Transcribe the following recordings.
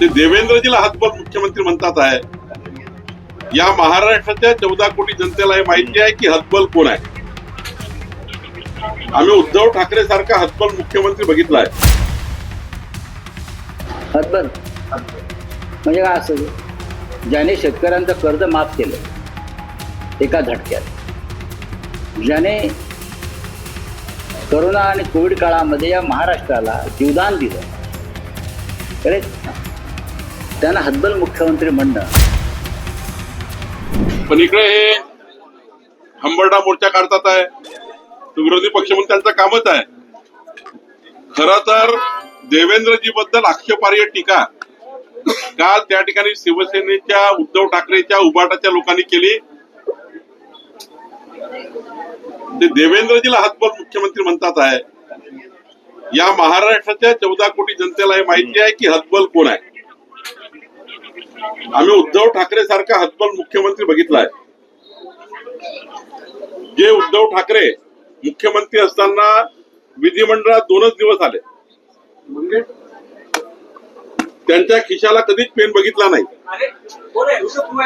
ते देवेंद्रजीला हातबल मुख्यमंत्री म्हणतात आहे. या महाराष्ट्राच्या चौदा कोटी जनतेला हे माहिती आहे की हतबल कोण आहे? आम्ही उद्धव ठाकरे सारखा हतबल मुख्यमंत्री बघितला आहे. हतबल? म्हणजे काय असं? ज्याने शेतकऱ्यांचं कर्ज माफ केलं एका झटक्यात. ज्याने करोना आणि कोविड काळामध्ये या महाराष्ट्राला जीवदान दिलं. करेक्ट त्यांना हतबल मुख्यमंत्री म्हणणं. पण इकडे हे हंबरडा मोर्चा काढतात आहे. तो विरोधी पक्ष म्हणून त्यांचं कामच आहे. खर तर देवेंद्रजी बद्दल आक्षेपार्ह टीका काल त्या ठिकाणी शिवसेनेच्या उद्धव ठाकरेच्या उबाटाच्या लोकांनी केली. ते देवेंद्रजीला हातबल मुख्यमंत्री म्हणतात आहे. या महाराष्ट्राच्या चौदा कोटी जनतेला हे माहिती आहे की हतबल कोण आहे? आम्ही उद्धव ठाकरे सारखा हतबल मुख्यमंत्री बघितलाय. जे उद्धव ठाकरे मुख्यमंत्री असताना विधिमंडळात दोनच दिवस आले. त्यांच्या खिशाला कधीच पेन बघितला नाही.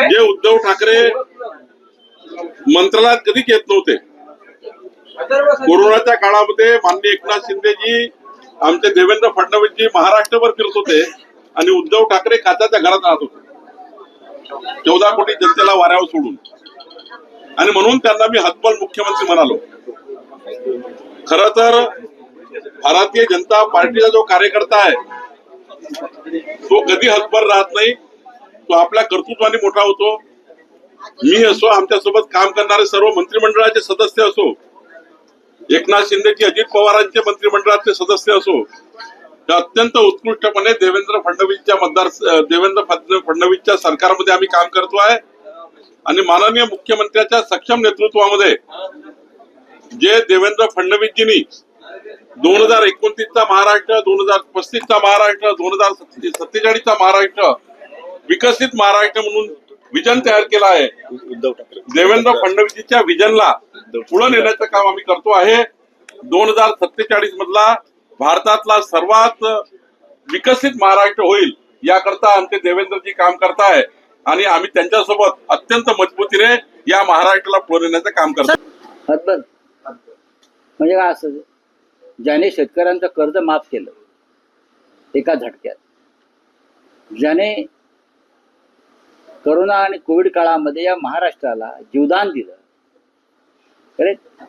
जे उद्धव ठाकरे मंत्रालयात कधीच येत नव्हते. कोरोनाच्या काळामध्ये माननीय एकनाथ शिंदेजी आमचे देवेंद्र फडणवीसजी महाराष्ट्रभर फिरत होते आणि उद्धव ठाकरे खात्याच्या घरात राहत होते. चौदा कोटी जनतेला वाऱ्यावर सोडून. आणि म्हणून त्यांना मी हतबल मुख्यमंत्री म्हणालो. खर तर भारतीय जनता पार्टीचा जो कार्यकर्ता आहे तो कधी हतबल राहत नाही तो आपल्या कर्तृत्वाने मोठा होतो. मी असो आमच्यासोबत काम करणारे सर्व मंत्रिमंडळाचे सदस्य असो एकनाथ शिंदेची अजित पवारांचे मंत्रिमंडळाचे सदस्य असो अत्यंत उत्कृष्टपणे देवेंद्र फडणवीसच्या मतदार देवेंद्र फड- फडणवीसच्या सरकारमध्ये आम्ही काम करतो आहे. आणि माननीय मुख्यमंत्र्याच्या सक्षम नेतृत्वामध्ये जे देवेंद्र फडणवीसजींनी दोन हजार एकोणतीसचा महाराष्ट्र दोन हजार पस्तीसचा महाराष्ट्र दोन हजार सत्तेचाळीसचा महाराष्ट्र विकसित महाराष्ट्र म्हणून विजन तयार केलं आहे. देवेंद्र फडणवीसच्या विजनला पुढे नेण्याचं काम आम्ही करतो आहे. दोन हजार सत्तेचाळीस मधला भारतातला सर्वात विकसित महाराष्ट्र होईल याकरता आमचे देवेंद्रजी काम करताय. आणि आम्ही त्यांच्यासोबत अत्यंत मजबूतीने या महाराष्ट्राला पुढे नेण्याचं काम करतो म्हणजे काय असं? ज्याने शेतकऱ्यांचं कर्ज माफ केलं एका झटक्यात. ज्याने करोना आणि कोविड काळामध्ये या महाराष्ट्राला जीवदान दिलं करेक्ट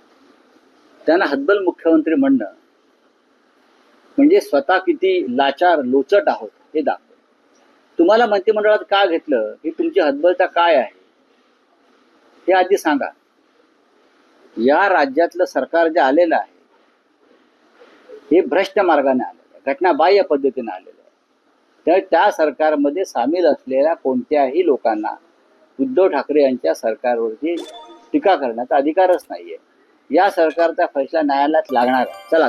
त्यांना हद्दल मुख्यमंत्री म्हणणं म्हणजे स्वतः किती लाचार लोचट आहोत हे दाखव तुम्हाला मंत्रिमंडळात का घेतलं? ही तुमची हतबलता काय आहे? हे आधी सांगा. या राज्यातलं सरकार जे आलेलं आहे हे भ्रष्ट मार्गाने आलेलं आहे घटनाबाह्य पद्धतीने आलेलं आहे. तर त्या सरकारमध्ये सामील असलेल्या कोणत्याही लोकांना उद्धव ठाकरे यांच्या सरकारवरती टीका करण्याचा अधिकारच नाहीये. या सरकारचा फैसला न्यायालयात लागणार चला